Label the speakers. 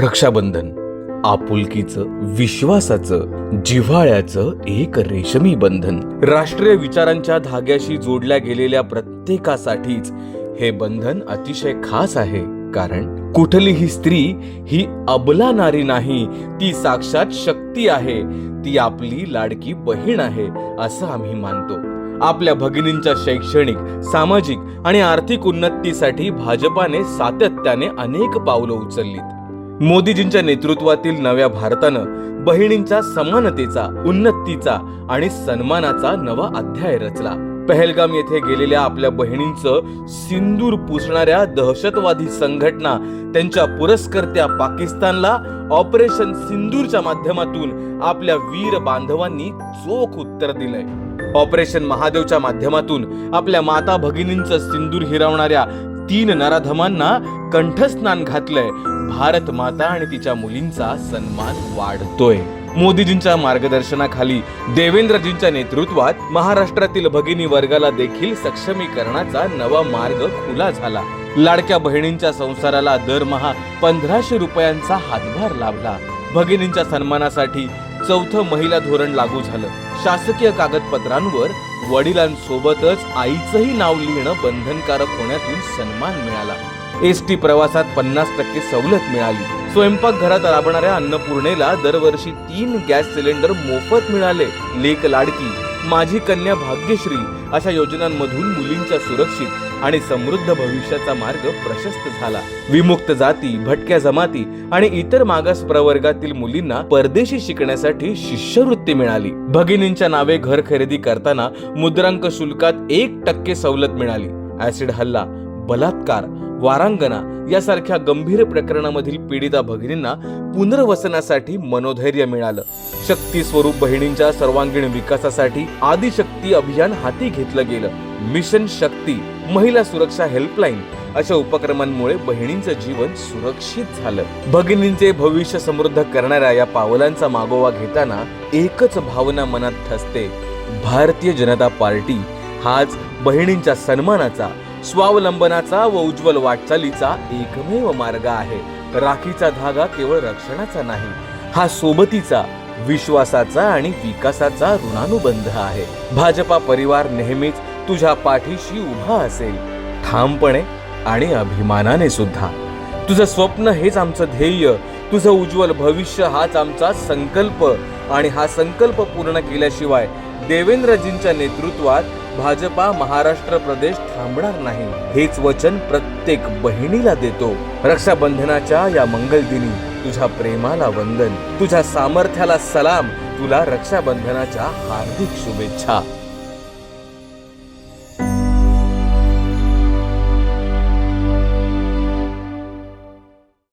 Speaker 1: रक्षाबंधन आपुलकीचं विश्वासाचं जिव्हाळ्याचं एक रेशमी बंधन. राष्ट्रीय विचारांच्या धाग्याशी जोडल्या गेलेल्या प्रत्येकासाठीच हे बंधन अतिशय खास आहे. कारण कुठलीही स्त्री ही अबला नारी नाही ती साक्षात शक्ती आहे. ती आपली लाडकी बहीण आहे असं आम्ही मानतो. आपल्या भगिनींच्या शैक्षणिक सामाजिक आणि आर्थिक उन्नतीसाठी भाजपाने सातत्याने अनेक पावलं उचलली. मोदीजींच्या नेतृत्वातील नव्या भारतानं बहिणींच्या समानतेचा उन्नतीचा आणि सन्मानाचा नवा अध्याय रचला. पहलगाम येथे गेलेल्या आपल्या बहिणींचं सिंदूर पुसणाऱ्या दहशतवादी संघटना त्यांच्या पुरस्कर्त्या पाकिस्तानला ऑपरेशन सिंदूरच्या माध्यमातून आपल्या वीर बांधवांनी चोख उत्तर दिलंय. ऑपरेशन महादेवच्या माध्यमातून आपल्या माता भगिनींचं सिंदूर हिरवणाऱ्या तीन नराधमांना कंठस्नान घातलंय. भारत माता आणि तिच्या मुलींचा सन्मान वाढतोय. मोदीजींच्या मार्गदर्शनाखाली देवेंद्रजींच्या नेतृत्वात महाराष्ट्रातील भगिनी वर्गाला देखील सक्षमीकरणाचा नवा मार्ग खुला झाला. लाडक्या बहिणींच्या संसाराला दरमहा पंधराशे रुपयांचा हातभार लाभला. भगिनींच्या सन्मानासाठी चौथं महिला धोरण लागू झालं. शासकीय कागदपत्रांवर वडिलांसोबतच आईचंही नाव लिहिणं बंधनकारक होण्यातून सन्मान मिळाला. एस टी प्रवासात पन्नास टक्के सवलत मिळाली. स्वयंपाक घरात राबणाऱ्या अन्नपूर्णेला दरवर्षी तीन गॅस सिलेंडर मोफत मिळाले. लेक लाडकी. माझी कन्या भाग्यश्री अशा योजनांमधून मुलींच्या सुरक्षित आणि समृद्ध भविष्याचा मार्ग प्रशस्त झाला. विमुक्त जाती भटक्या जमाती आणि इतर मागास प्रवर्गातील मुलींना परदेशी शिकण्यासाठी शिष्यवृत्ती मिळाली. भगिनींच्या नावे घर खरेदी करताना मुद्रांक शुल्कात एक टक्के सवलत मिळाली. ऍसिड हल्ला बलात्कार वारांगना यासारख्या गंभीर प्रकरणामधील पीडिता भगिनींना पुनर्वसनासाठी मनोधैर्य मिळालं. शक्ती स्वरूप बहिणींच्या सर्वांगीण विकासासाठी आदिशक्ती अभियान हाती घेतलं गेलं. मिशन शक्ती महिला सुरक्षा हेल्पलाईन अशा उपक्रमांमुळे बहिणींचं जीवन सुरक्षित झालं. भगिनींचे भविष्य समृद्ध करणाऱ्या या पावलांचा मागोवा घेताना एकच भावना मनात ठसते. भारतीय जनता पार्टी हाच बहिणींच्या सन्मानाचा स्वावलंबनाचा व उज्ज्वल वाटचालीचा एकमेव मार्ग आहे. राखीचा धागा केवळ रक्षणाचा नाही हा सोबतीचा विश्वासाचा आणि विकासाचा ऋणानुबंध आहे. भाजपा परिवार नेहमीच तुझ्या पाठीशी उभा असेल ठामपणे आणि अभिमानाने सुद्धा. तुझं स्वप्न हेच आमचं ध्येय तुझं उज्ज्वल भविष्य हाच आमचा संकल्प आणि हा संकल्प पूर्ण केल्याशिवाय देवेंद्रजींच्या नेतृत्वात भाजपा महाराष्ट्र प्रदेश थांबणार नाही. हेच वचन प्रत्येक बहिणीला देतो. रक्षाबंधनाच्या या मंगल दिनी तुझ्या प्रेमाला वंदन. तुझ्या सामर्थ्याला सलाम. तुला रक्षाबंधनाच्या हार्दिक शुभेच्छा.